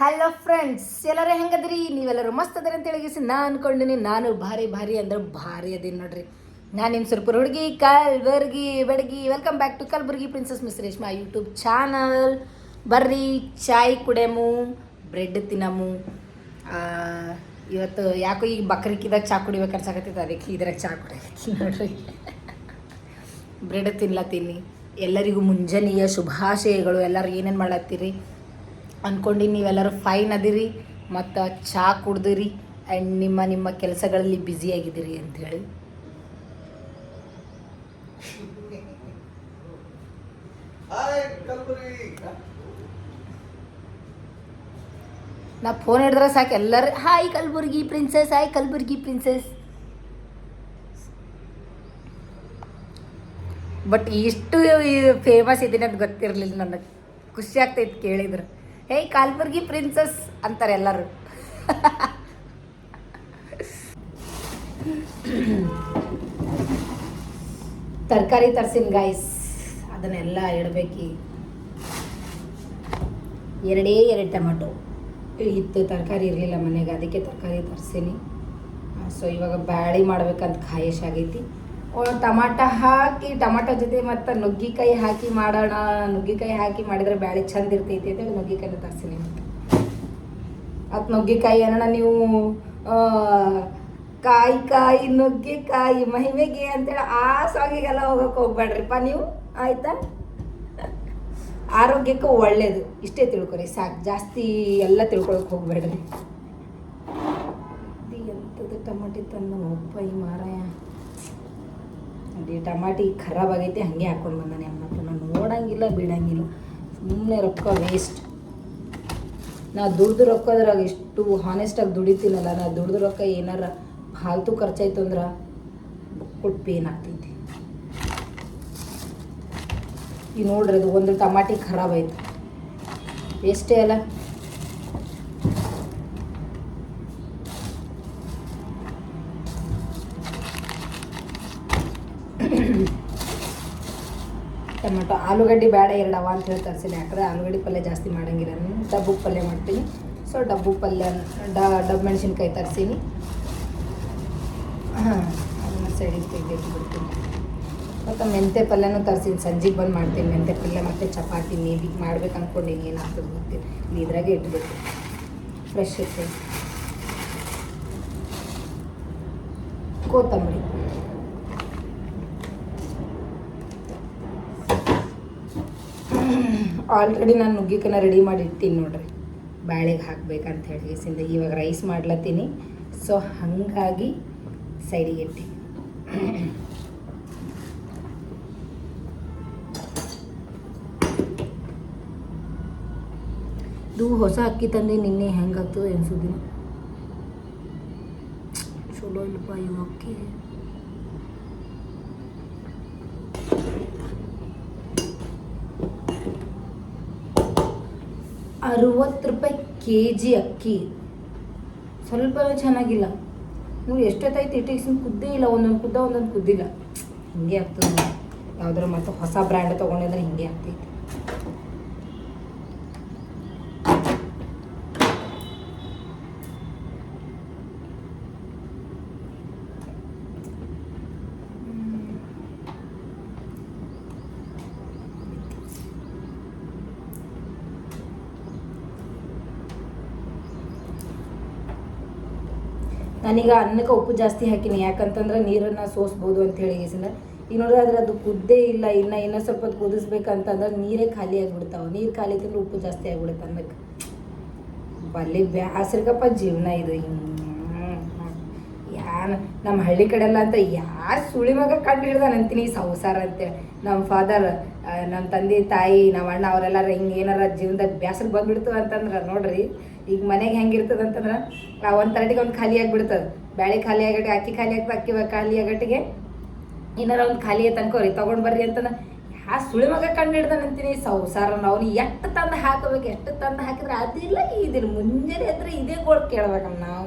Hello friends ಎಲ್ಲರೂ ಹೆಂಗದ್ರಿ? ನೀವೆಲ್ಲರೂ ಮಸ್ತ್ ಅದರ ಅಂತ ಹೇಳಿಗಿಸಿ ನಾ ಅನ್ಕೊಂಡಿನಿ, ನಾನು ಭಾರಿ ಭಾರಿ ಅಂದ್ರೆ ಭಾರಿ ಅದೀನಿ ನೋಡ್ರಿ. ನಾನು ನಿಮ್ಮ ಸುರ್ಪುರ ಹುಡುಗಿ, Kalburgi, ಬೆಡಗಿ welcome back to Kalburgi princess miss Reshma YouTube channel ಬರ್ರಿ, ಚಾಯ್ ಕುಡಿಯಮು ಬ್ರೆಡ್ ತಿನ್ನಮು. ಇವತ್ತು ಯಾಕೋ ಈಗ ಬಕ್ರಿಕಿದಾಗ ಚಾ ಕುಡಿಬೇಕು ಅನ್ಸಕತ್ತೈತೆ, ಅದಕ್ಕೆ ಇದ್ರಾಗ ಚಾ ಕುಡಿಯಕತ್ತೀನಿ ನೋಡ್ರಿ. ಬ್ರೆಡ್ ತಿನ್ಲತ್ತೀನಿ. ಎಲ್ಲರಿಗೂ ಮುಂಜಾನೆಯ ಶುಭಾಶಯಗಳು, ಎಲ್ಲರಿಗೂ ಏನೇನು ಮಾಡತ್ತೀರಿ ಅಂದ್ಕೊಂಡು ನೀವೆಲ್ಲರೂ ಫೈನ್ ಅದಿರಿ ಮತ್ತು ಚಹಾ ಕುಡ್ದಿರಿ ಆ್ಯಂಡ್ ನಿಮ್ಮ ನಿಮ್ಮ ಕೆಲಸಗಳಲ್ಲಿ ಬ್ಯುಸಿಯಾಗಿದ್ದೀರಿ ಅಂಥೇಳಿ ನಾ ಫೋನ್ ಹಿಡಿದ್ರೆ ಸಾಕು ಎಲ್ಲರೂ hi Kalburgi princess hi Kalburgi princess but ಇಷ್ಟು ಫೇಮಸ್ ಇದೀನಿ ಅಂತ ಗೊತ್ತಿರಲಿಲ್ಲ ನನಗೆ. ಖುಷಿ ಆಗ್ತೈತೆ ಕೇಳಿದ್ರೆ. ಹೇಯ್ ಕಾಲ್ಬುರ್ಗಿ ಪ್ರಿನ್ಸಸ್ ಅಂತಾರೆ ಎಲ್ಲರೂ. ತರಕಾರಿ ತರ್ಸಿನ ಗಾಯ್ಸ್ ಅದನ್ನೆಲ್ಲ ಇಡಬೇಕಿ. ಎರಡೇ ಎರಡು ಟೊಮೆಟೊ. ಇತ್ತು ತರಕಾರಿ ಇರಲಿಲ್ಲ ಮನೆಗೆ, ಅದಕ್ಕೆ ತರಕಾರಿ ತರ್ಸೀನಿ. ಸೊ ಇವಾಗ ಬ್ಯಾಳಿ ಮಾಡ್ಬೇಕಂತ ಖಾಯಶ್ ಆಗೈತಿ. ಟಮಾಟ ಹಾಕಿ, ಟಮಾಟೊ ಜೊತೆ ಮತ್ತು ನುಗ್ಗಿಕಾಯಿ ಹಾಕಿ ಮಾಡೋಣ, ನುಗ್ಗಿಕಾಯಿ ಹಾಕಿ ಮಾಡಿದ್ರೆ ಬ್ಯಾಳಿ ಚಂದ ಇರ್ತೈತಿ ಅಂತೇಳಿ ನುಗ್ಗಿಕಾಯಿನ ತರಿಸಿನಿ. ಅದು ನುಗ್ಗಿಕಾಯಿ ಏನಣ್ಣ ನೀವು ಕಾಯಿ ಕಾಯಿ ನುಗ್ಗಿಕಾಯಿ, ಮಹಿಮೆಗೆ ಅಂತೇಳಿ ಆ ಸಾಗಿಗೆಲ್ಲ ಹೋಗಕ್ಕೆ ಹೋಗ್ಬೇಡ್ರಿಪ್ಪ ನೀವು, ಆಯ್ತಾ? ಆರೋಗ್ಯಕ್ಕೆ ಒಳ್ಳೇದು. ಇಷ್ಟೇ ತಿಳ್ಕೊರಿ, ಸಾಕು. ಜಾಸ್ತಿ ಎಲ್ಲ ತಿಳ್ಕೊಳಕ್ಕೆ ಹೋಗ್ಬೇಡ್ರಿ ಎಂಥದ್ದು ಟಮಾಟಿ ತಂದು ಒಪ್ಪ ಈ ಮಾರಾಯ. ನೋಡಿ ಟಮಾಟಿ ಖರಾಬ್ ಆಗೈತೆ, ಹಾಗೆ ಹಾಕೊಂಡು ಬಂದಾನೆ ನಾನು ನೋಡಂಗಿಲ್ಲ, ಬಿಡಂಗಿಲ್ಲ. ಸುಮ್ಮನೆ ರೊಕ್ಕ ವೇಸ್ಟ್ ನಾ ದುಡ್ದು ರೊಕ್ಕದ್ರಾಗ ಎಷ್ಟು ಹಾನೆಸ್ಟಾಗಿ ದುಡಿತೀನಲ್ಲ, ನಾ ದುಡ್ದು ರೊಕ್ಕ ಏನಾರ ಫಾಲ್ತು ಖರ್ಚಾಯ್ತು ಅಂದ್ರೆ ಕೊಟ್ಟು ಪೇನ್ ಆಗ್ತೈತಿ. ಈಗ ನೋಡ್ರಿ ಅದು ಒಂದು ಟಮಾಟಿ ಖರಾಬ್ ಆಯ್ತು. ವೇಸ್ಟೇ ಅಲ್ಲ. ಟೊಮೆಟೊ. ಆಲೂಗಡ್ಡೆ ಬೇಡ ಎರಡವ ಅಂತ ಹೇಳಿ ತರಿಸಿದೆ ಯಾಕಂದ್ರೆ ಆಲೂಗಡ್ಡೆ ಪಲ್ಯ ಜಾಸ್ತಿ ಮಾಡಂಗಿಲ್ಲ. ಡಬ್ಬು ಪಲ್ಯ ಮಾಡ್ತೀನಿ. ಸೊ ಡಬ್ಬು ಪಲ್ಯ ಡಬ್ ಮೆಣಸಿನ್ಕಾಯಿ ತರಿಸೀನಿ. ಹಾಂ, ಅದನ್ನ ಸೈಡಿಗೆ ತೆಗೆದು ಬಿಡ್ತೀನಿ. ಮತ್ತು ಮೆಂತೆ ಪಲ್ಯನೂ ತರಿಸೀನಿ. ಸಂಜೆಗೆ ಬಂದು ಮಾಡ್ತೀನಿ. ಮೆಂತೆ ಪಲ್ಯ ಮತ್ತು ಚಪಾತಿ ಮೇಬಿ ಮಾಡ್ಬೇಕು ಅಂದ್ಕೊಂಡು ಏನಾಗ್ತದೆ ಗೊತ್ತಿಲ್ಲ. ಇಲ್ಲಿ ಇದ್ರಾಗೆ ಇಟ್ಬೇಕು ಫ್ರೆಶ್ ಇರ್ತೀನಿ ಕೊತ್ತಂಬರಿ. ಆಲ್ರೆಡಿ ನಾನು ನುಗ್ಗಿಕನ ರೆಡಿ ಮಾಡಿ ಇಟ್ಟೀನಿ ನೋಡ್ರಿ. ಬ್ಯಾಳೆಗೆ ಹಾಕ್ಬೇಕಂತ ಹೇಳಿ ಸಿಂದ ಇವಾಗ ರೈಸ್ ಮಾಡ್ಲತ್ತೀನಿ. ಸೊ ಹಾಗಾಗಿ ಸೈಡಿಗೆ ಇಟ್ಟಿ. ಇದು ಹೊಸ ಅಕ್ಕಿ ತಂದೆ ನಿನ್ನೆ ಹೆಂಗಾಗ್ತದೆ ಅನ್ಸುದಿನ ಚಲೋ ಇಲ್ಲಪ್ಪ ಇವು ಅಕ್ಕಿ. ಅರುವತ್ತು ರೂಪಾಯಿ ಕೆ ಜಿ ಅಕ್ಕಿ. ಸ್ವಲ್ಪ ಚೆನ್ನಾಗಿಲ್ಲ. ನೀವು ಎಷ್ಟೊತ್ತಾಯ್ತು ಇಟ್ಟಿಗೆ ಕುದ್ದೇ ಇಲ್ಲ, ಒಂದೊಂದು ಕುದ್ದ, ಒಂದೊಂದು ಕುದ್ದಿಲ್ಲ. ಹಿಂಗೆ ಆಗ್ತದೆ. ಯಾವುದರ ಮತ್ತು ಹೊಸ ಬ್ರ್ಯಾಂಡ್ ತೊಗೊಂಡಿದ್ರೆ ಹಿಂಗೆ ಆಗ್ತೈತಿ. ನಾನೀಗ ಅನ್ನಕ್ಕೆ ಉಪ್ಪು ಜಾಸ್ತಿ ಹಾಕಿನಿ. ಯಾಕಂತಂದ್ರೆ ನೀರನ್ನು ಸೋಸ್ಬೋದು ಅಂತ ಹೇಳಿ ಈಗ ನೋಡಿದ್ರೆ ಅದ್ರ ಅದು ಕುದ್ದೇ ಇಲ್ಲ. ಇನ್ನು ಇನ್ನೂ ಸ್ವಲ್ಪ ಕುದಿಸ್ಬೇಕಂತಂದ್ರೆ ನೀರೇ ಖಾಲಿ ಆಗಿಬಿಡ್ತಾವೆ. ನೀರು ಖಾಲಿ ತಿಂದ್ರೆ ಉಪ್ಪು ಜಾಸ್ತಿ ಆಗಿಬಿಡುತ್ತೆ ಅನ್ನಕ್ಕೆ. ಬಲ್ಲಿ ಬ್ಯಾಸ್ರಿಗಪ್ಪ ಜೀವನ ಇದು. ಯಾನ್ ನಮ್ಮ ಹಳ್ಳಿ ಕಡೆ ಎಲ್ಲ ಅಂತ ಯಾರು ಸುಳಿ ಮಗ ಕಂಡು ಹಿಡ್ದಾನ ಅಂತೀನಿ ಸಂಸಾರ ಅಂತೇಳಿ ನಮ್ಮ ಫಾದರ್ ನಮ್ಮ ತಂದೆ, ತಾಯಿ ನಮ್ಮ ಅಣ್ಣ, ಅವರೆಲ್ಲರೂ ಹಿಂಗೆ ಏನಾರ ಜೀವನದಾಗ ಬ್ಯಾಸರ ಬಂದ್ಬಿಡ್ತು ಅಂತಂದ್ರೆ ನೋಡ್ರಿ ಈಗ ಮನೆಗೆ ಹೆಂಗಿರ್ತದೆ ಅಂತಂದ್ರೆ ಆ ಒಂದು ತರಟಿಗೆ ಒಂದು ಖಾಲಿ ಆಗಿಬಿಡ್ತದೆ. ಬ್ಯಾಳೆ ಖಾಲಿ ಆಗಟ್ಟಿಗೆ ಅಕ್ಕಿ ಖಾಲಿ ಆಗ್ತದೆ, ಅಕ್ಕಿ ಖಾಲಿ ಆಗಟ್ಟಿಗೆ ಏನಾರ ಒಂದು ಖಾಲಿ ಐತೆ ಅನ್ಕೋರಿ ತೊಗೊಂಡು ಬರ್ರಿ ಅಂತಂದ್ರೆ ಯಾ ಸುಳಿ ಮಗ ಕಂಡು ಹಿಡ್ದಾನಂತೀನಿ ಸಂಸಾರ ಅವ್ನು ಎಷ್ಟು ತಂದು ಹಾಕಬೇಕು, ಎಷ್ಟು ತಂದು ಹಾಕಿದ್ರೆ ಅದಿಲ್ಲ ಇದಿಲ್ಲ ಮುಂಜಾನೆ ಅಂದ್ರೆ ಇದೇ ಗೋಳು ಕೇಳ್ಬೇಕಮ್ಮ ನಾವು.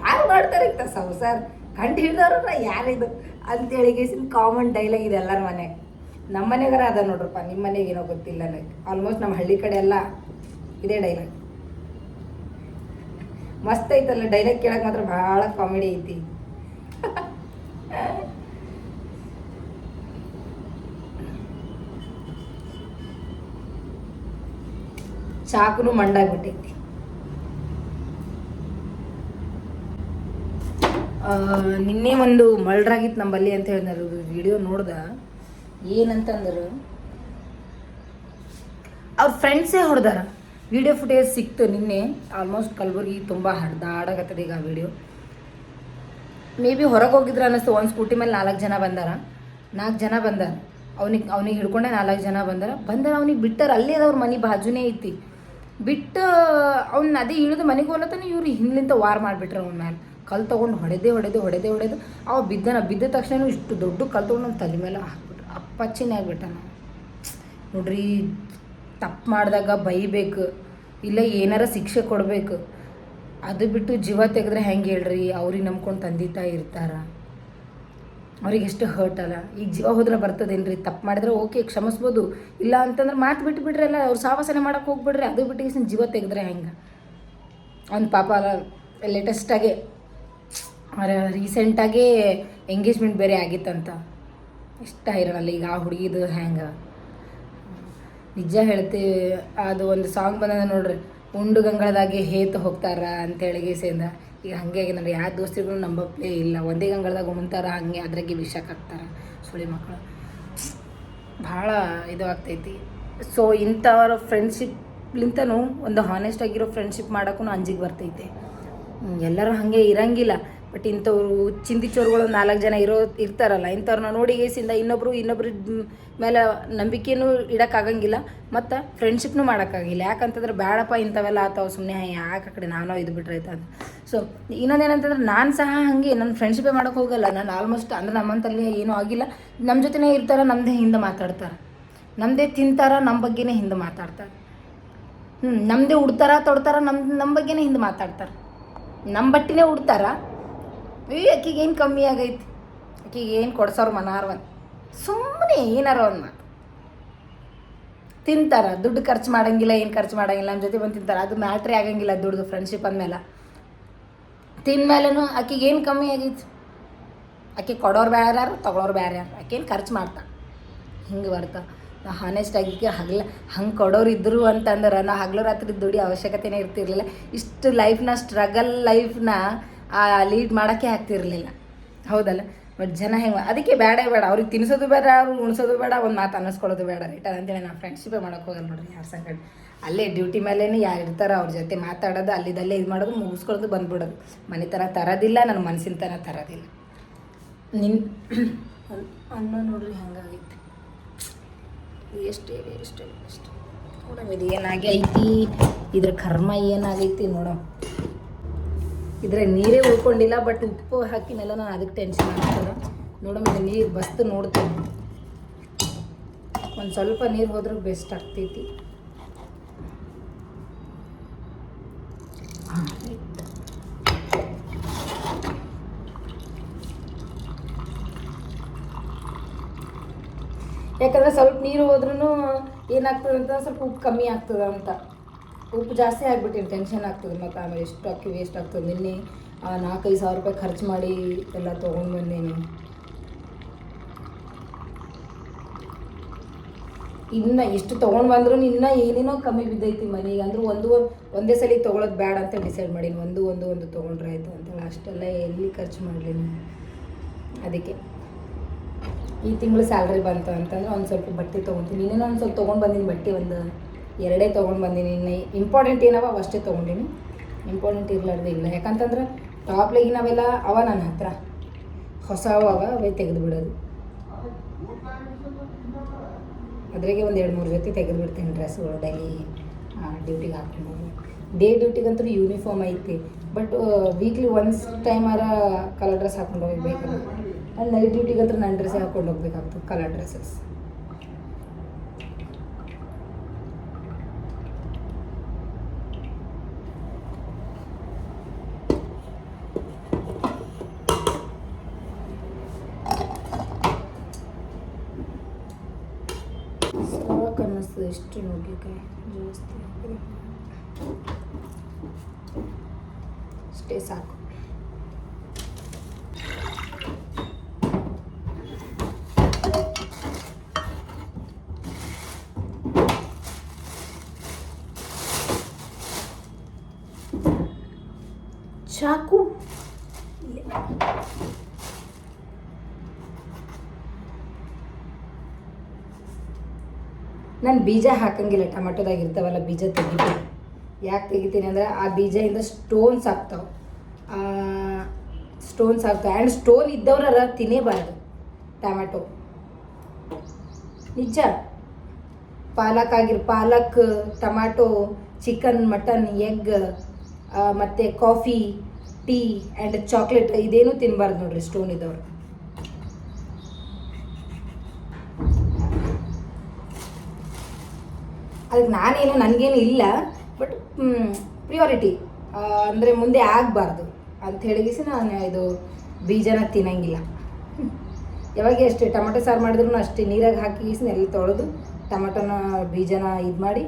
ಯಾರು ಮಾಡ್ತಾರೆ ಇಂಥ ಸಂಸಾರ? ಕಂಡು ಹಿಡ್ದವ್ರ ಯಾರಿದು ಅಂತೇಳಿ ಗೇಸಿನ ಕಾಮನ್ ಡೈಲಾಗ್ ಇದೆ ಎಲ್ಲರ ಮನೆ. ನಮ್ಮ ಮನೆಗಾರ ಅದ ನೋಡ್ರಪ್ಪ ನಿಮ್ಮ ಮನೆಗೆ ಏನೋ ಗೊತ್ತಿಲ್ಲ ನನಗೆ. ಆಲ್ಮೋಸ್ಟ್ ನಮ್ಮ ಹಳ್ಳಿ ಕಡೆ ಎಲ್ಲ ಇದೇ ಡೈಲಾಗ್ ಮಸ್ತ್ ಐತಲ್ಲ ಡೈಲಾಗ್ ಕೇಳಕ್ ಮಾತ್ರ ಭಾಳ ಕಾಮಿಡಿ ಐತಿ. ಚಾಕುನು ಮಂಡಾಗ್ಬಿಟ್ಟೈತಿ. ನಿನ್ನೆ ಒಂದು ಮಳ್ರಾಗಿತ್ತು ನಮ್ಮಲ್ಲಿ ಅಂತ ಹೇಳಿದ್ರು ವಿಡಿಯೋ ನೋಡ್ದ. ಏನಂತಂದ್ರು, ಅವ್ರ ಫ್ರೆಂಡ್ಸೇ ಹೊಡೆದಾರ. ವಿಡಿಯೋ ಫುಟೇಜ್ ಸಿಕ್ತು ನಿನ್ನೆ. ಆಲ್ಮೋಸ್ಟ್ ಕಲಬುರ್ಗಿ ತುಂಬ ಹಡ್ದಾಡಕತ್ತದ ಈಗ ವಿಡಿಯೋ ಮೇ ಬಿ ಹೊರಗೆ ಹೋಗಿದ್ರೆ ಅನ್ನಿಸ್ತು. ಒಂದು ಸ್ಕೂಟಿ ಮೇಲೆ ನಾಲ್ಕು ಜನ ಬಂದಾರ. ನಾಲ್ಕು ಜನ ಬಂದಾರ. ಅವ್ನಿಗೆ ಅವ್ನಿಗೆ ಹಿಡ್ಕೊಂಡೆ ನಾಲ್ಕು ಜನ ಬಂದಾರ. ಬಂದಾರ ಅವ್ನಿಗೆ ಬಿಟ್ಟಾರ. ಅಲ್ಲೇ ಅದ ಅವ್ರ ಮನೆ ಬಾಜುನೇ ಐತಿ. ಬಿಟ್ಟು ಅವ್ನು ಅದೇ ಇಳಿದು ಮನೆಗೆ ಹೋಲತ್ತಾನೆ ಇವ್ರು. ಹಿಂದ್ಲಿಂದ ವಾರ್ ಮಾಡಿಬಿಟ್ರೆ ಅವ್ನ ಮ್ಯಾಲೆ. ಕಲ್ ತೊಗೊಂಡು ಹೊಡೆದೇ, ಹೊಡೆದು ಹೊಡೆದೇ, ಹೊಡೆದು ಅವ ಬಿದ್ದನ, ಬಿದ್ದ ತಕ್ಷಣ ಇಷ್ಟು ದೊಡ್ಡ ಕಲ್ ತೊಗೊಂಡು ತಲೆ ಮೇಲೆ ಹಾಕ್ಬಿಟ್ರು. ಅಪ್ಪಚ್ಚಿನೇ ಆಗ್ಬಿಟ್ಟ ನೋಡ್ರಿ ತಪ್ಪು ಮಾಡಿದಾಗ ಬೈಬೇಕು, ಇಲ್ಲ ಏನಾರ ಶಿಕ್ಷೆ ಕೊಡಬೇಕು, ಅದು ಬಿಟ್ಟು ಜೀವ ತೆಗೆದ್ರೆ ಹೆಂಗೆ ಹೇಳ್ರಿ? ಅವ್ರಿಗೆ ನಂಬ್ಕೊಂಡು ತಂದೆ ತಾಯಿ ಇರ್ತಾರ. ಅವ್ರಿಗೆ ಎಷ್ಟು ಹರ್ಟ್ ಅಲ್ಲ. ಈಗ ಜೀವ ಹೋದ್ರೆ ಬರ್ತದೇನ್ರಿ? ತಪ್ಪು ಮಾಡಿದ್ರೆ ಓಕೆ ಕ್ಷಮಿಸ್ಬೋದು. ಇಲ್ಲ ಅಂತಂದ್ರೆ ಮಾತು ಬಿಟ್ಟು ಬಿಡ್ರಿ ಅಲ್ಲ, ಅವ್ರು ಸಾವಾಸನೆ ಮಾಡೋಕೆ ಹೋಗ್ಬಿಡ್ರಿ. ಅದು ಬಿಟ್ಟು ಜೀವ ತೆಗೆದ್ರೆ ಹೆಂಗೆ? ಅವ್ನ ಪಾಪ ಲೇಟೆಸ್ಟಾಗೆ ರೀಸೆಂಟಾಗಿ ಎಂಗೇಜ್ಮೆಂಟ್ ಬೇರೆ ಆಗಿತ್ತಂತ. ಇಷ್ಟ ಇರೋಲ್ಲ ಈಗ ಆ ಹುಡುಗಿದು ಹೆಂಗೆ? ನಿಜ ಹೇಳ್ತೀವಿ ಅದು ಒಂದು ಸಾಂಗ್ ಬಂದದ ನೋಡ್ರಿ. ಉಂಡು ಗಂಗಳದಾಗೆ ಹೇತು ಹೋಗ್ತಾರ ಅಂತೇಳಿ ಗೀಸೆಯಿಂದ. ಈಗ ಹಾಗೆ ನೋಡಿ ಯಾವ ದೋಸ್ತಿಗೂ ನಂಬಪ್ಲೇ ಇಲ್ಲ. ಒಂದೇ ಗಂಗಳದಾಗ ಉಣ್ತಾರ, ಹಂಗೆ ಅದ್ರಾಗೆ ವಿಷಕ್ಕಾಗ್ತಾರೆ ಸುಳಿ ಮಕ್ಕಳು ಭಾಳ ಇದು ಆಗ್ತೈತಿ. ಸೊ ಇಂಥವ್ರ ಫ್ರೆಂಡ್ಶಿಪ್ಲಿಂತನೂ ಒಂದು ಹಾನೆಸ್ಟ್ ಆಗಿರೋ ಫ್ರೆಂಡ್ಶಿಪ್ ಮಾಡೋಕ್ಕೂ ಅಂಜಿಗೆ ಬರ್ತೈತೆ. ಎಲ್ಲರೂ ಹಾಗೆ ಇರಂಗಿಲ್ಲ. ಬಟ್ ಇಂಥವ್ರು ಚಿಂದಿ ಚೋರುಗಳು ನಾಲ್ಕು ಜನ ಇರೋ, ಇರ್ತಾರಲ್ಲ ಇಂಥವ್ರನ್ನ ನೋಡಿ ಗೇಸಿಂದ ಇನ್ನೊಬ್ರು ಇನ್ನೊಬ್ರ ಮೇಲೆ ನಂಬಿಕೆನೂ ಇಡೋಕ್ಕಾಗಂಗಿಲ್ಲ, ಮತ್ತು ಫ್ರೆಂಡ್ಶಿಪ್ನೂ ಮಾಡೋಕ್ಕಾಗಿಲ್ಲ. ಯಾಕಂತಂದ್ರೆ ಬೇಡಪ್ಪ ಇಂಥವೆಲ್ಲ ಆತಾವ ಸುಮ್ಮನೆ ಯಾಕೆ ಕಡೆ ನಾನು ಇದು ಬಿಟ್ರೆ ಆಯ್ತು ಅಂತ. ಸೊ ಇನ್ನೊಂದೇನಂತಂದ್ರೆ ನಾನು ಸಹ ಹಾಗೆ ನನ್ನ ಫ್ರೆಂಡ್ಶಿಪ್ಪೇ ಮಾಡೋಕೆ ಹೋಗಲ್ಲ. ನಾನು ಆಲ್ಮೋಸ್ಟ್ ಅಂದ್ರೆ ನಮ್ಮಂತಲ್ಲಿ ಏನೂ ಆಗಿಲ್ಲ. ನಮ್ಮ ಜೊತೆನೇ ಇರ್ತಾರೆ ನಮ್ಮದೇ ಹಿಂದೆ ಮಾತಾಡ್ತಾರೆ. ನಮ್ಮದೇ ತಿಂತಾರ ನಮ್ಮ ಬಗ್ಗೆನೇ ಹಿಂದೆ ಮಾತಾಡ್ತಾರೆ. ಹ್ಞೂ ನಮ್ಮದೇ ಉಡ್ತಾರ, ತೊಡ್ತಾರ ನಮ್ಮ ನಮ್ಮ ಬಗ್ಗೆನೇ ಹಿಂದೆ ಮಾತಾಡ್ತಾರೆ. ನಮ್ಮ ಬಟ್ಟಿನೇ ಉಡ್ತಾರ ಏ, ಅಕ್ಕಿಗೆ ಏನು ಕಮ್ಮಿ ಆಗೈತಿ? ಅಕ್ಕಿಗೆ ಏನು ಕೊಡ್ಸೋರು ಮನಾರ್ವನ್ ಸುಮ್ಮನೆ ಏನಾರ ಒಂದು ಮಾತು. ತಿಂತಾರ, ದುಡ್ಡು ಖರ್ಚು ಮಾಡಂಗಿಲ್ಲ, ಏನು ಖರ್ಚು ಮಾಡಂಗಿಲ್ಲ ನಮ್ಮ ಜೊತೆ ಬಂದು ತಿಂತಾರೆ, ಅದು ಮ್ಯಾಟ್ರೇ ಆಗಂಗಿಲ್ಲ ದುಡ್ಡು ಫ್ರೆಂಡ್ಶಿಪ್ ಅಂದಮೇಲೆ. ತಿಂದ್ಮೇಲೂ ಆಕಿಗೆ ಏನು ಕಮ್ಮಿ ಆಗೈತಿ? ಆಕೆ ಕೊಡೋರು ಬೇರೆ ಯಾರು ತೊಗೊಳೋರು ಬೇರೆ ಯಾರು ಖರ್ಚು ಮಾಡ್ತಾ. ಹಿಂಗೆ ಬರ್ತಾ. ನಾ ಹಾನೆಸ್ಟ್ ಆಗಿಕ್ಕೆ ಹಗಲ, ಹಂಗೆ ಕೊಡೋರು ಇದ್ರು ಅಂತಂದ್ರೆ ನಾ ಹಗಲು ರಾತ್ರಿ ದುಡಿ ಅವಶ್ಯಕತೆನೇ ಇರ್ತಿರ್ಲಿಲ್ಲ. ಇಷ್ಟು ಲೈಫ್ನ ಸ್ಟ್ರಗಲ್ ಲೈಫ್ನ ಲೀಡ್ ಮಾಡೋಕ್ಕೆ ಆಗ್ತಿರ್ಲಿಲ್ಲ. ಹೌದಲ್ಲ? ಬಟ್ ಜನ ಹೆಂಗೆ ಅದಕ್ಕೆ ಬೇಡ ಬೇಡ. ಅವ್ರಿಗೆ ತಿನ್ಸೋದು ಬೇಡ ಅವ್ರು ಉಣಿಸೋದು ಬೇಡ, ಒಂದು ಮಾತು ಅನ್ನಿಸ್ಕೊಳ್ಳೋದು ಬೇಡ ರೈಟ್ ಅಂತೇಳಿ ನಾನು ಫ್ರೆಂಡ್ಶಿಪ್ಪೇ ಮಾಡೋಕೆ ಹೋಗಲ್ಲ ನೋಡ್ರಿ, ಯಾರ ಸಂಗಡ. ಅಲ್ಲೇ ಡ್ಯೂಟಿ ಮೇಲೇ ಯಾರು ಇರ್ತಾರೋ ಅವ್ರ ಜೊತೆ ಮಾತಾಡೋದು, ಅಲ್ಲಿದಲ್ಲೇ ಇದು ಮಾಡೋದು, ಮುಗಿಸ್ಕೊಳ್ಳೋದು, ಬಂದ್ಬಿಡೋದು. ಮನೆತನ ತರೋದಿಲ್ಲ ನನ್ನ ಮನಸ್ಸಿನ ತನ ತರೋದಿಲ್ಲ. ನಿನ್ನ ಅನ್ನ ನೋಡ್ರಿ ಹಂಗಾಗೈತಿ. ಎಷ್ಟೇ ಎಷ್ಟೇ ಎಷ್ಟು ನೋಡಮ್ ಇದು ಏನಾಗೈತಿ ಇದ್ರ ಕರ್ಮ ಏನಾಗೈತಿ ನೋಡಮ್. ಇದ್ರ ನೀರೇ ಉಳ್ಕೊಂಡಿಲ್ಲ ಬಟ್ ಉಪ್ಪು ಹಾಕಿನೆಲ್ಲ ನಾನು ಅದಕ್ಕೆ ಟೆನ್ಷನ್ ಆಗ್ತದೆ ನೋಡಮ್ಮ ನೀರು ಬಸ್ತು ನೋಡ್ತೇನೆ. ಒಂದು ಸ್ವಲ್ಪ ನೀರು ಹೋದ್ರೂ ಬೆಸ್ಟ್ ಆಗ್ತೈತಿ. ಯಾಕಂದ್ರೆ ಸ್ವಲ್ಪ ನೀರು ಹೋದ್ರೂ ಏನಾಗ್ತದೆ ಅಂತ ಸ್ವಲ್ಪ ಉಪ್ಪು ಕಮ್ಮಿ ಆಗ್ತದೆ ಅಂತ ಉಪ್ಪು ಜಾಸ್ತಿ ಆಗ್ಬಿಟ್ಟಿನಿ ಟೆನ್ಷನ್ ಆಗ್ತದೆ. ಮತ್ತು ಆಮೇಲೆ ಎಷ್ಟು ಅಕ್ಕಿ ವೇಸ್ಟ್ ಆಗ್ತದೆ. ನಿನ್ನೆ ನಾಲ್ಕೈದು ಸಾವಿರ ರೂಪಾಯಿ ಖರ್ಚು ಮಾಡಿ ಎಲ್ಲ ತೊಗೊಂಡು ಬಂದೇನಿ. ಇನ್ನು ಇಷ್ಟು ತೊಗೊಂಡು ಬಂದ್ರು ಇನ್ನೂ ಏನೇನೋ ಕಮ್ಮಿ ಬಿದ್ದೈತಿ ಮನೆಗೆ ಅಂದ್ರೆ ಒಂದು ಒಂದೇ ಸಲ ತೊಗೊಳೋದು ಬೇಡ ಅಂತ ಡಿಸೈಡ್ ಮಾಡೀನಿ. ಒಂದು ಒಂದು ಒಂದು ತೊಗೊಂಡ್ರೆ ಆಯಿತು ಅಂತೇಳಿ ಅಷ್ಟೆಲ್ಲ ಎಲ್ಲಿ ಖರ್ಚು ಮಾಡಲಿ ಅದಕ್ಕೆ. ಈ ತಿಂಗಳು ಸ್ಯಾಲ್ರಿ ಬಂತು ಅಂತಂದ್ರೆ ಒಂದು ಸ್ವಲ್ಪ ಬಟ್ಟೆ ತೊಗೊತೀನಿ. ಇನ್ನೇನೋ ಒಂದು ಸ್ವಲ್ಪ ತೊಗೊಂಡು ಬಂದಿನಿ ಬಟ್ಟೆ ಒಂದು. ಎರಡೇ ತೊಗೊಂಡು ಬಂದೀನಿ. ಇನ್ನು ಇಂಪಾರ್ಟೆಂಟ್ ಏನವ ಅಷ್ಟೇ ತೊಗೊಂಡಿನಿ. ಇಂಪಾರ್ಟೆಂಟ್ ಇರ್ಲಾರ್ದು ಇಲ್ಲ. ಯಾಕಂತಂದ್ರೆ ಟಾಪ್ ಲೆಗಿನವೆಲ್ಲ ಅವ ನನ್ನ ಹತ್ರ. ಹೊಸ ಅವ ಅವೇ ತೆಗೆದು ಬಿಡೋದು. ಅದ್ರಾಗೆ ಒಂದು ಎರಡು ಮೂರು ಜೊತೆ ತೆಗೆದು ಬಿಡ್ತೀನಿ ಡ್ರೆಸ್ಗಳು ಡೈಲಿ ಡ್ಯೂಟಿಗೆ ಹಾಕೊಂಡು. ಡೇ ಡ್ಯೂಟಿಗಂತೂ ಯೂನಿಫಾರ್ಮ್ ಐತಿ. ಬಟ್ ವೀಕ್ಲಿ ಒನ್ಸ್ ಟೈಮಾರ ಕಲರ್ ಡ್ರೆಸ್ ಹಾಕೊಂಡು ಹೋಗ್ಬೇಕು ಅಲ್ಲಿ ನೈಟ್ ಡ್ಯೂಟಿಗಂತೂ ನನ್ನ ಡ್ರೆಸ್ ಹಾಕೊಂಡು ಹೋಗ್ಬೇಕಾಗ್ತದೆ ಕಲರ್ ಡ್ರೆಸ್ಸಸ್ ಸಾಕು ಅನ್ನಿಸ್ತದೆ ಎಷ್ಟು ನುಗ್ಗೆಕಾಯಿ ಜಾಸ್ತಿ ಹಾಕಿದ್ರೆ. ಇಷ್ಟೇ ಸಾಕು ಚಾಕು ಇಲ್ಲೇ. ನಾನು ಬೀಜ ಹಾಕಂಗಿಲ್ಲ, ಟೊಮೆಟೊದಾಗ ಇರ್ತಾವಲ್ಲ ಬೀಜ ತೆಗಿತೀನಿ ಯಾಕೆ ತೆಗಿತೀನಿ ಅಂದ್ರೆ ಆ ಬೀಜದಿಂದ ಸ್ಟೋನ್ಸ್ ಆಗ್ತಾವೆ. ಸ್ಟೋನ್ಸ್ ಆಗ್ತಾವೆ. ಆ್ಯಂಡ್ ಸ್ಟೋನ್ ಇದ್ದವ್ರ ತಿನ್ನೇಬಾರ್ದು ಟೊಮೆಟೊ. ನಿಜ? ಪಾಲಕ್ ಆಗಿರ್, ಪಾಲಕ್ ಟೊಮ್ಯಾಟೊ ಚಿಕನ್ ಮಟನ್ ಎಗ್ ಮತ್ತು ಕಾಫಿ ಟೀ ಆ್ಯಂಡ್ ಚಾಕ್ಲೇಟ್ ಇದೇನು ತಿನ್ನಬಾರ್ದು ನೋಡ್ರಿ ಸ್ಟೋನ್ ಇದ್ದವ್ರು. ಅದಕ್ಕೆ ನಾನೇನು, ನನಗೇನು ಇಲ್ಲ. ಬಟ್ ಪ್ರಿಯೋರಿಟಿ ಅಂದರೆ ಮುಂದೆ ಆಗಬಾರ್ದು ಅಂತ ಹೇಳಿಗಿಸಿ ನಾನು ಇದು ಬೀಜನ ತಿನ್ನಂಗಿಲ್ಲ. ಯಾವಾಗ ಎಷ್ಟು ಟೊಮೆಟೊ ಸಾರು ಮಾಡಿದ್ರು ಅಷ್ಟೇ, ನೀರಾಗ ಹಾಕಿ ಎಲ್ಲ ತೊಳೆದು ಟೊಮೆಟೊನ ಬೀಜನ ಇದು ಮಾಡಿ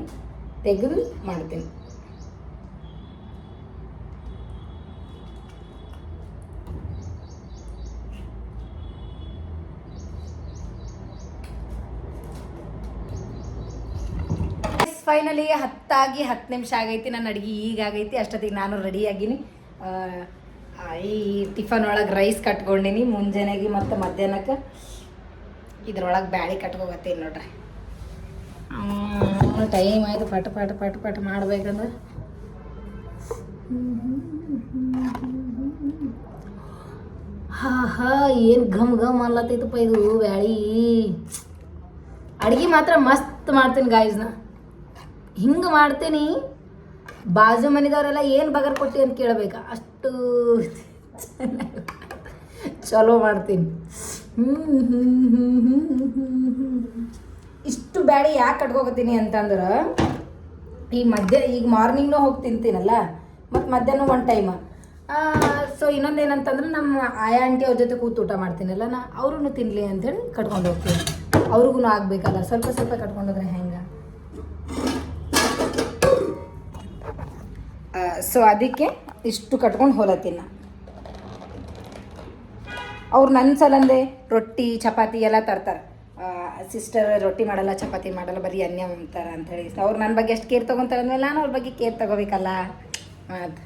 ತೆಗೆದು ಮಾಡ್ತೀನಿ. ಫೈನಲಿ ಹತ್ತಾಗಿ ಹತ್ತು ನಿಮಿಷ ಆಗೈತಿ ನನ್ನ ಅಡುಗೆ ಈಗ ಆಗೈತಿ ಅಷ್ಟೊತ್ತಿಗೆ ನಾನು ರೆಡಿ ಆಗೀನಿ. ಆ, ಆ, ಈ ಟಿಫನ್ ಒಳಗೆ ರೈಸ್ ಕಟ್ಕೊಂಡಿನಿ ಮುಂಜಾನೆಗೆ ಮತ್ತು ಮಧ್ಯಾಹ್ನಕ್ಕೆ ಇದ್ರೊಳಗೆ ಬ್ಯಾಳಿ ಕಟ್ಕೋಗತ್ತೀನಿ ನೋಡ್ರಿ. ಟೈಮ್ ಆಯಿತು ಪಟ ಪಟ ಪಟ ಪಟ ಮಾಡ್ಬೇಕಂದ್ರೆ. ಹಾ ಹಾ ಏನು ಘಮ್ ಘಮ್ ಅಲ್ಲತ್ತೈತಪ್ಪ ಇದು ಬ್ಯಾಳಿ. ಅಡ್ಗೆ ಮಾತ್ರ ಮಸ್ತ್ ಮಾಡ್ತೀನಿ ಗಾಯ್ಸ್ನ ಹಿಂಗೆ ಮಾಡ್ತೀನಿ? ಬಾಜು ಮನೆದವರೆಲ್ಲ ಏನು ಬಗರ್ ಕೊಟ್ಟಿ ಅಂತ ಕೇಳಬೇಕು. ಅಷ್ಟು ಚಲೋ ಮಾಡ್ತೀನಿ. ಇಷ್ಟು ಬ್ಯಾಡಿ ಯಾಕೆ ಕಟ್ಕೋಕತ್ತೀನಿ ಅಂತಂದ್ರೆ ಈಗ ಮಧ್ಯ ಈಗ ಮಾರ್ನಿಂಗ್ನೂ ಹೋಗಿ ತಿಂತೀನಲ್ಲ, ಮತ್ತು ಮಧ್ಯಾಹ್ನ ಒನ್ ಟೈಮ್ ಸೊ ಇನ್ನೊಂದು ಏನಂತಂದ್ರೆ ನಮ್ಮ ಆಯಾ ಆಂಟಿ ಅವ್ರ ಜೊತೆ ಕೂತು ಊಟ ಮಾಡ್ತೀನಲ್ಲ, ನಾ ಅವ್ರೂ ತಿನ್ನಲಿ ಅಂಥೇಳಿ ಕಟ್ಕೊಂಡು ಹೋಗ್ತೀನಿ. ಅವ್ರಿಗೂ ಆಗಬೇಕಲ್ಲ, ಸ್ವಲ್ಪ ಸ್ವಲ್ಪ ಕಟ್ಕೊಂಡೋದ್ರೆ ಹೆಂಗೆ? ಸೊ ಅದಕ್ಕೆ ಇಷ್ಟು ಕಟ್ಕೊಂಡು ಹೋಲತ್ತಿನ. ಅವ್ರು ನನ್ನ ಸಲಂದೆ ರೊಟ್ಟಿ, ಚಪಾತಿ ಎಲ್ಲ ತರ್ತಾರೆ. ಸಿಸ್ಟರ್ ರೊಟ್ಟಿ ಮಾಡಲ್ಲ, ಚಪಾತಿ ಮಾಡಲ್ಲ, ಬರೀ ಅನ್ಯ ಅಂತಾರೆ ಅಂತ ಹೇಳಿ ಅವ್ರು ನನ್ನ ಬಗ್ಗೆ ಎಷ್ಟು ಕೇರ್ ತೊಗೊತಾರೆ ನಾನು ಅವ್ರ ಬಗ್ಗೆ ಕೇರ್ ತಗೋಬೇಕಲ್ಲ ಅದು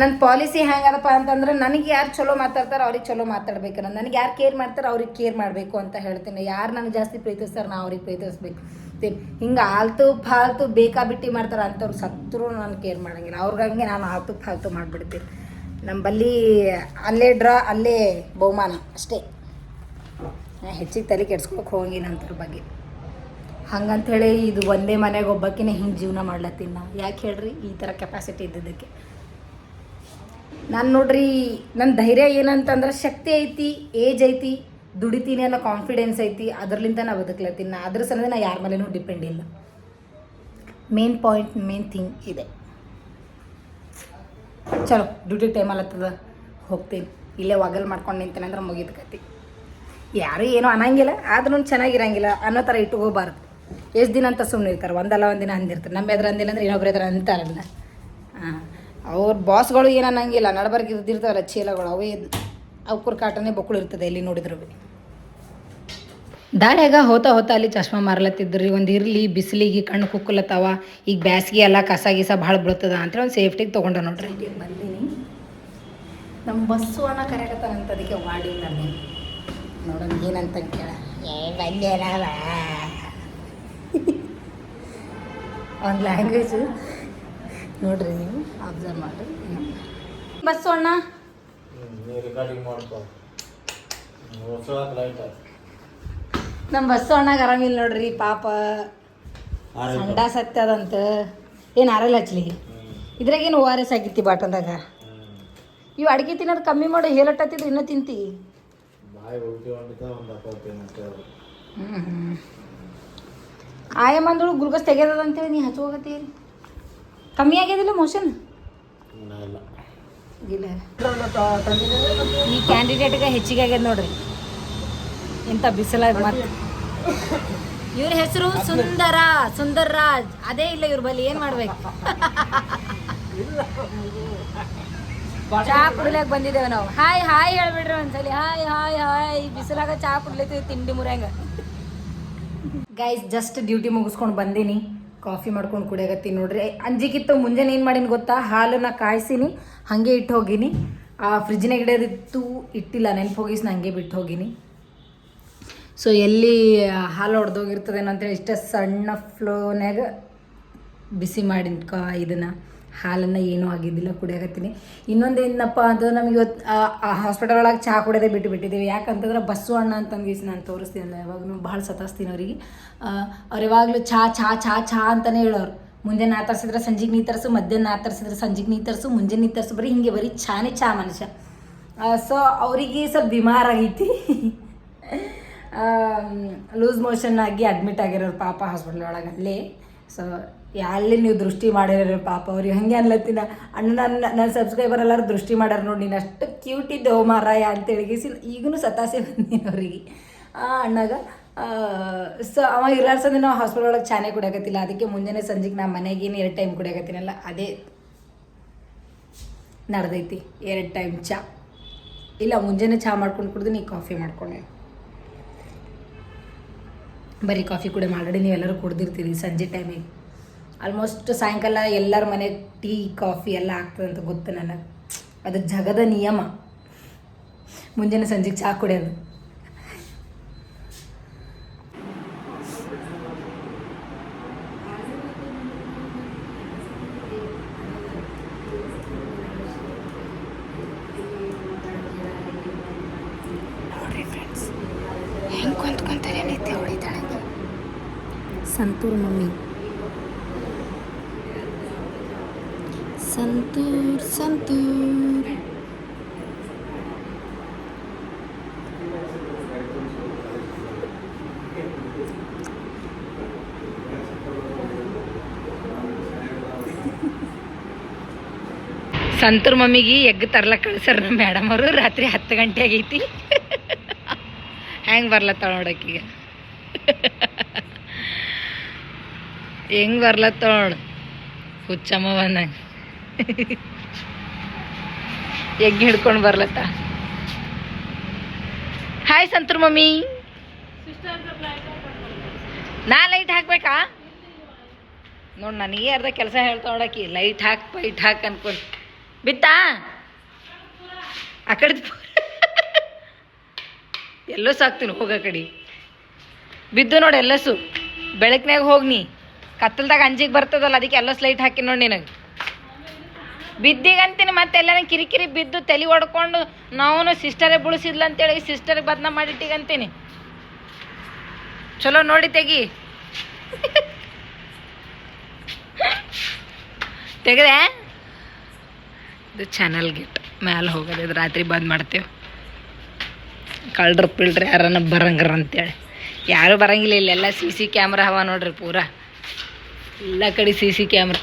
ನನ್ನ ಪಾಲಿಸಿ ಹೆಂಗದಪ್ಪ ಅಂತಂದ್ರೆ ನನಗೆ ಯಾರು ಚಲೋ ಮಾತಾಡ್ತಾರೆ ಅವ್ರಿಗೆ ಚಲೋ ಮಾತಾಡ್ಬೇಕು. ನನಗೆ ಯಾರು ಕೇರ್ ಮಾಡ್ತಾರೆ ಅವ್ರಿಗೆ ಕೇರ್ ಮಾಡಬೇಕು ಅಂತ ಹೇಳ್ತೀನಿ. ಯಾರು ನನಗೆ ಜಾಸ್ತಿ ಪ್ರೀತಿಸ್ತಾರೆ ನಾ ಅವ್ರಿಗೆ ಪ್ರೀತಿಸ್ಬೇಕು. ಹಿಂಗೆ ಆಲ್ತು ಫಾಲ್ತು ಬೇಕಾಬಿಟ್ಟಿ ಮಾಡ್ತಾರೆ ಅಂಥವ್ರು ಸತ್ರು ನಾನು ಕೇರ್ ಮಾಡಂಗಿಲ್ಲ. ಅವ್ರಿಗಂಗೆ ನಾನು ಆಲ್ತು ಫಾಲ್ತು ಮಾಡಿಬಿಡ್ತೀನಿ. ನಂಬಲ್ಲಿ ಅಲ್ಲೇ ಡ್ರಾ, ಅಲ್ಲೇ ಬಹುಮಾನ ಅಷ್ಟೇ. ನಾ ಹೆಚ್ಚಿಗೆ ತಲೆ ಕೆಡ್ಸ್ಕೊಳಕ್ಕೆ ಹೋಗಿನ ಅಂಥವ್ರ ಬಗ್ಗೆ. ಹೇಳಿ ಇದು ಒಂದೇ ಮನೆಗೆ ಒಬ್ಬಕ್ಕಿನೇ ಹಿಂಗೆ ಜೀವನ ಮಾಡ್ಲತ್ತೀನಿ ನಾ ಯಾಕೆ ಹೇಳ್ರಿ? ಈ ಥರ ಕೆಪಾಸಿಟಿ ಇದ್ದಿದ್ದಕ್ಕೆ. ನಾನು ನೋಡ್ರಿ ನನ್ನ ಧೈರ್ಯ ಏನಂತಂದ್ರೆ ಶಕ್ತಿ ಐತಿ ಏಜ್ ಐತಿ ದುಡಿತೀನಿ ಅನ್ನೋ ಕಾನ್ಫಿಡೆನ್ಸ್ ಐತಿ ಅದರ್ಲಿಂದ ನಾ ಬದುಕ್ಲತ್ತೀನಿ. ನಾ ಅದ್ರ ಸಲದ ನಾ ಯಾರ ಮೇಲೇನೂ ಡಿಪೆಂಡ್ ಇಲ್ಲ. ಮೇನ್ ಪಾಯಿಂಟ್ ಮೇನ್ ಥಿಂಗ್ ಇದೆ. ಚಲೋ ಡ್ಯೂಟಿ ಟೈಮ್ ಅಲ್ಲತ್ತದ ಹೋಗ್ತೀನಿ. ಇಲ್ಲೇ ಒಗಲ್ ಮಾಡ್ಕೊಂಡು ನಿಂತೇನೆ ಅಂದ್ರೆ ಮುಗಿದ ಕತಿ ಯಾರು ಏನೂ ಅನ್ನಂಗಿಲ್ಲ, ಆದ್ರೂ ಚೆನ್ನಾಗಿರಂಗಿಲ್ಲ ಅನ್ನೋ ಥರ ಇಟ್ಕೋಬಾರ್ದು. ಎಷ್ಟು ದಿನ ಅಂತ ಸುಮ್ಮನೆ ಇರ್ತಾರೆ, ಒಂದಲ್ಲ ಒಂದು ದಿನ ಅಂದಿರ್ತಾರೆ. ನಮ್ಮ ಎದುರು ಅಂದಿಲ್ಲ ಅಂದ್ರೆ ಇನ್ನೊಬ್ರು ಎದುರು ಅಂತಾರಲ್ಲ. ಹಾಂ ಅವ್ರ ಬಾಸ್ಗಳು ಏನು ಅನ್ನಂಗಿಲ್ಲ ನಡಬರ್ಗೆ ಇರ್ದಿರ್ತಾವಲ್ಲ ಚೀಲಗಳು, ಅವೇ ಅವ್ಕುರ್ ಕಾಟನೇ ಬೊಕ್ಕಳು ಇರ್ತದೆ ಇಲ್ಲಿ ನೋಡಿದ್ರು ಭೀ ಹೋತ ಹೋತಾ ಅಲ್ಲಿ ಚಶ್ಮಾ ಮಾರ್ಲತ್ತಿದ್ರಿ ಒಂದು ಇರ್ಲಿ ಬಿಸಿಲಿಗೆ ಕಣ್ಣು ಕುಕ್ಕಲತ್ತಾವ ಈಗ ಬ್ಯಾಸಿಗೆ ಎಲ್ಲ ಕಸ ಗೀಸ ಭಾಳ ಬೀಳ್ತದ ಅಂತ ಒಂದು ಸೇಫ್ಟಿಗೆ ತೊಗೊಂಡೆ ನೋಡ್ರಿ. ಬಂದೀನಿ. ನಮ್ಮ ಬಸ್ಸು ಅನ್ನ ಕರೆಯಕತ್ತಾನಂತ ಅದಕ್ಕೆ ವಾಡಿ ನಾನು ನೋಡೋಣ ಏನಂತ ಕೇಳ. ಏ ಒಂದು ಲ್ಯಾಂಗ್ವೇಜು ನೋಡ್ರಿ ನೀವು ಅಬ್ಸರ್ವ್ ಮಾಡ್ರಿ. ಬಸ್ಸು ಅಣ್ಣ. ರೆಕಾರ್ಡಿಂಗ್ ಮಾಡ್ಕೊ. ಹೊಸ ಲೈಟ್ ನಮ್ಮ ಆರಾಮಿಲ್ಲ ನೋಡ್ರಿ ಪಾಪ. ಸಂಡ ಸತ್ಯದಂತ ಏನು ಆರಲ್ಲ ಹಚ್ಲಿ ಇದ್ರಾಗೇನು ಓ ಆರ್ ಎಸ್ ಆಗಿತ್ತಿ ಬಾಟಲ್ದಾಗ. ಇವು ಅಡುಗೆ ತಿನ್ನೋದು ಕಮ್ಮಿ ಮಾಡಿ ಹೇಳಟ್ಟತ್ತಿದ್ರು ಇನ್ನೂ ತಿಂತಿ. ಹ್ಞೂ ಆಯಮ್ಮಂದಳು ಗ್ಲುಕೋಸ್ ತೆಗ್ಯದ ನೀ ಹಚ್ಚೋಗತ್ತೀರಿ ಕಮ್ಮಿ ಆಗ್ಯದಿಲ್ಲ ಮೋಷನ್ ಇಲ್ಲ. ಈ ಕ್ಯಾಂಡಿಡೇಟ್ಗೆ ಹೆಚ್ಚಿಗೆ ಆಗ್ಯದ ನೋಡ್ರಿ. ಇಂಥ ಬಿಸಿಲಾಗ ಮತ್ತೆ ಇವ್ರ ಹೆಸರು ಸುಂದರ ಸುಂದರ್ ರಾಜ್ ಅದೇ ಇಲ್ಲ ಇವ್ರ ಬಲ್ಲಿ ಏನ್ ಮಾಡ್ಬೇಕು? ಚಾ ಕುಡ್ಲಕ್ ಬಂದಿದ್ದೇವೆ ನಾವು. ಹಾಯ್ ಹಾಯ್ ಹೇಳ್ಬಿಡ್ರಿ ಒಂದ್ಸಲಿ. Hi hi hi. ಬಿಸಿಲಾಗ ಚಾ ಕುಡ್ಲತ್ತೀವಿ ತಿಂಡಿ ಮುರ್ಯಂಗ. ಗೈಸ್ ಜಸ್ಟ್ ಡ್ಯೂಟಿ ಮುಗಿಸ್ಕೊಂಡು ಬಂದೀನಿ. ಕಾಫಿ ಮಾಡ್ಕೊಂಡು ಕುಡಿಯಾಗತ್ತೀನಿ ನೋಡ್ರಿ. ಅಂಜಿಕಿತ್ತು ಮುಂಜಾನೆ ಏನು ಮಾಡೀನಿ ಗೊತ್ತಾ? ಹಾಲನ್ನ ಕಾಯಿಸಿನಿ, ಹಾಗೆ ಇಟ್ಟು ಹೋಗೀನಿ. ಆ ಫ್ರಿಜ್ನಾಗ ಇಡೋದಿತ್ತು ಇಟ್ಟಿಲ್ಲ ನೆನಪು ಹೋಗಿಸಿ ಹಂಗೆ ಬಿಟ್ಟು ಹೋಗೀನಿ. ಸೊ ಎಲ್ಲಿ ಹಾಲು ಹೊಡೆದೋಗಿರ್ತದೇನೋ ಅಂತೇಳಿ ಇಷ್ಟ ಸಣ್ಣ ಫ್ಲೋನ್ಯಾಗ ಬಿಸಿ ಮಾಡಿನ ಕಾ ಇದನ್ನು. ಹಾಲನ್ನು ಏನೂ ಆಗಿದ್ದಿಲ್ಲ, ಕುಡಿಯಾಕತ್ತೀನಿ. ಇನ್ನೊಂದು ಏನಪ್ಪ ಅದು ನಮಗೆ ಇವತ್ತು ಹಾಸ್ಪಿಟಲ್ ಒಳಗೆ ಚಹಾ ಕುಡಿಯೋದೇ ಬಿಟ್ಟು ಬಿಟ್ಟಿದ್ದೀವಿ ಯಾಕಂತಂದ್ರೆ ಬಸ್ಸು ಅಣ್ಣ ಅಂತಂದು ನಾನು ತೋರಿಸ್ತೀನಲ್ಲ ಯಾವಾಗಲೂ ಭಾಳ ಸತಾಸ್ತೀನಿ ಅವರಿಗೆ. ಅವ್ರು ಯಾವಾಗಲೂ ಚಹಾ ಚಹಾ ಚಹಾ ಚಹಾ ಅಂತಲೇ ಹೇಳೋರು. ಮುಂಜಾನೆ ನಾ ತರಿಸಿದ್ರೆ ಸಂಜೆಗೆ ನೀ ತರಿಸು, ಮಧ್ಯಾಹ್ನ ನಾ ತರಿಸಿದ್ರೆ ಸಂಜೆಗೆ ನೀ ತರಿಸು, ಮುಂಜಾನೆ ನೀ ತರಿಸು, ಬರೀ ಹಿಂಗೆ ಬರೀ ಚಾನೇ ಚಹಾ ಮನುಷ್ಯ. ಸೊ ಅವರಿಗೆ ಸ್ವಲ್ಪ ಬಿಮಾರ ಆಗೈತಿ. ಲೂಸ್ ಮೋಷನ್ ಆಗಿ ಅಡ್ಮಿಟ್ ಆಗಿರೋರು ಪಾಪ ಹಾಸ್ಪಿಟ್ಲ್ ಒಳಗೆ ಅಲ್ಲೇ ಸೊ ಅಲ್ಲಿ ನೀವು ದೃಷ್ಟಿ ಮಾಡಿರೋ ಪಾಪ, ಅವ್ರಿಗೆ ಹಂಗೆ ಅನ್ಲತ್ತಿನ ಅಣ್ಣ ನನ್ನ ನನ್ನ ಸಬ್ಸ್ಕ್ರೈಬರ್ ಎಲ್ಲರೂ ದೃಷ್ಟಿ ಮಾಡ್ಯಾರ ನೋಡಿ, ನೀನು ಅಷ್ಟು ಕ್ಯೂಟ್ ಇದ್ದೆ ಓ ಮಾರಾಯ ಅಂತೇಳಿ ಗಿಸಿ ಈಗೂ ಸತಾಸೆ ಬಂದೀನಿ ಅವ್ರಿಗೆ. ಅಣ್ಣಗ ಸೊ ಅವ ಇರಾರ್ಸಂದ್ರೆ ನಾವು ಹಾಸ್ಪಿಟಲ್ ಒಳಗೆ ಚಾನೆ ಕುಡಿಯಾಕತ್ತಿಲ್ಲ, ಅದಕ್ಕೆ ಮುಂಜಾನೆ ಸಂಜೆಗೆ ನಾ ಮನೆಗೇನು ಎರಡು ಟೈಮ್ ಕುಡಿಯಾಕತ್ತೀನಲ್ಲ, ಅದೇ ನಡೆದೈತಿ, ಎರಡು ಟೈಮ್ ಚಾ. ಇಲ್ಲ, ಮುಂಜಾನೆ ಚಹಾ ಮಾಡ್ಕೊಂಡು ಕುಡ್ದು ನೀ ಕಾಫಿ ಮಾಡ್ಕೊಂಡೆ. ಬರೀ ಕಾಫಿ ಕೂಡ ಮಾಡಿ ನೀವೆಲ್ಲರೂ ಕುಡ್ದಿರ್ತೀರಿ ಸಂಜೆ ಟೈಮಿಗೆ ಆಲ್ಮೋಸ್ಟ್ ಸಾಯಂಕಾಲ ಎಲ್ಲರ ಮನೆಗೆ ಟೀ ಕಾಫಿ ಎಲ್ಲ ಆಗ್ತದೆ ಅಂತ ಗೊತ್ತು ನನಗೆ. ಅದು ಜಗದ ನಿಯಮ. ಮುಂಜಾನೆ ಸಂಜೆಗೆ ಚಹಾ ಕುಡಿಯೋದು. ಸಂತೂರ್ ಮಮ್ಮಿ. ಸಂತೂರ್. ಸಂತೂರ್ ಮಮ್ಮಿಗೆ ಎಗ್ ತರ್ಲಕ್ಕೆ ಕಳ್ಸರ್ ನಮ್ಮ ಮೇಡಮ್ ಅವರು. ರಾತ್ರಿ ಹತ್ತು ಗಂಟೆ ಆಗೈತಿ. ಹೆಂಗೆ ಬರ್ಲತ್ತಾಳ ನೋಡಕ್ಕೀಗ ಹೆಂಗ್ ಬರ್ಲತ್ತಾಳ ಹುಚ್ಚಮ್ಮ ಬಂದಂಗೆ. ಎಗ್ ಹಿಡ್ಕೊಂಡು ಬರ್ಲತ್ತ. Hi Santoor mummy. ನಾ ಲೈಟ್ ಹಾಕ್ಬೇಕಾ? ನೋಡ್ ನನಗೆ ಅರ್ಧ ಕೆಲಸ ಹೇಳ್ತಾ ನೋಡಕ್ಕಿ ಲೈಟ್ ಹಾಕ್ ಪೈಟ್ ಹಾಕ್ ಅನ್ಕೊಂಡು. ಬಿತ್ತಾ? ಆ ಕಡೆ ಎಲ್ಲೋ ಸಾಕ್ತೀನಿ, ಹೋಗ ಕಡೆ. ಬಿದ್ದು ನೋಡಿ ಎಲ್ಲಸು. ಬೆಳಕಿನಾಗ ಹೋಗ್ನಿ ಕತ್ತಲ್ದಾಗ ಅಂಜಿಗೆ ಬರ್ತದಲ್ಲ, ಅದಕ್ಕೆ ಎಲ್ಲಸ್ ಲೈಟ್ ಹಾಕಿ ನೋಡಿ ನಿನಗೆ. ಬಿದ್ದಿಗಂತೀನಿ ಮತ್ತೆ ಎಲ್ಲ ಕಿರಿಕಿರಿ ಬಿದ್ದು ತಲೆ ಹೊಡ್ಕೊಂಡು ನಾವು ಸಿಸ್ಟರೇ ಬುಳಿಸಿದ್ಲ ಅಂತೇಳಿ ಸಿಸ್ಟರ್ಗೆ ಬದ್ನ ಮಾಡಿಟ್ಟಿಗಂತೀನಿ. ಚಲೋ ನೋಡಿ ತೆಗಿ. ತೆಗೆದೆ? ಇದು ಚಾನಲ್ ಗಿಟ್ ಮ್ಯಾಲೆ ಹೋಗೋದು, ಇದು ರಾತ್ರಿ ಬಂದ್ ಮಾಡ್ತೇವೆ. ಕಳ್ರ ಪಿಳ್ರಿ ಯಾರನ್ನ ಬರಂಗ್ರ ಅಂತೇಳಿ. ಯಾರು ಬರಂಗಿಲ್ಲ, ಇಲ್ಲೆಲ್ಲ ಸಿ ಸಿ ಕ್ಯಾಮ್ರಾ ಹವ ನೋಡ್ರಿ ಪೂರಾ. ಎಲ್ಲ ಕಡೆ ಸಿ ಸಿ ಕ್ಯಾಮ್ರಾ.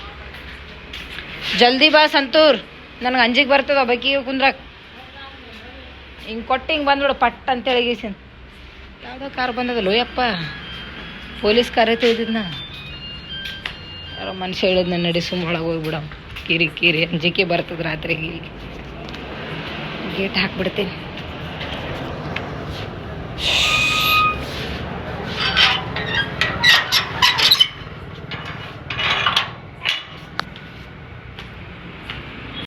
ಜಲ್ದಿ ಬಾ ಸಂತೂರ್. ನನಗೆ ಅಂಜಿಗೆ ಬರ್ತದ ಬಕಿ ಕುಂದ್ರ ಹಿಂಗೆ ಕೊಟ್ಟು ಹಿಂಗೆ ಬಂದ್ಬಿಡು ಪಟ್ ಅಂತೇಳಿ ಗೀಸಿನ್. ಯಾವುದೋ ಕಾರ್ ಬಂದದಲ್ಲೋ ಯಪ್ಪ ಪೊಲೀಸ್ ಕಾರ್ ತಿಳಿದಿದ್ನ ಯಾರೋ ಮನುಷ್ಯ ಹೇಳಿದ್ನ ನಡಿ ಸುಮ್ಮ ಒಳಗೆ ಹೋಗ್ಬಿಡ ಕಿರಿ ಕಿರಿ, ಅಂಜಿಕೆ ಬರ್ತದ ರಾತ್ರಿಗೆ ಗೇಟ್ ಹಾಕ್ಬಿಡ್ತೀನಿ.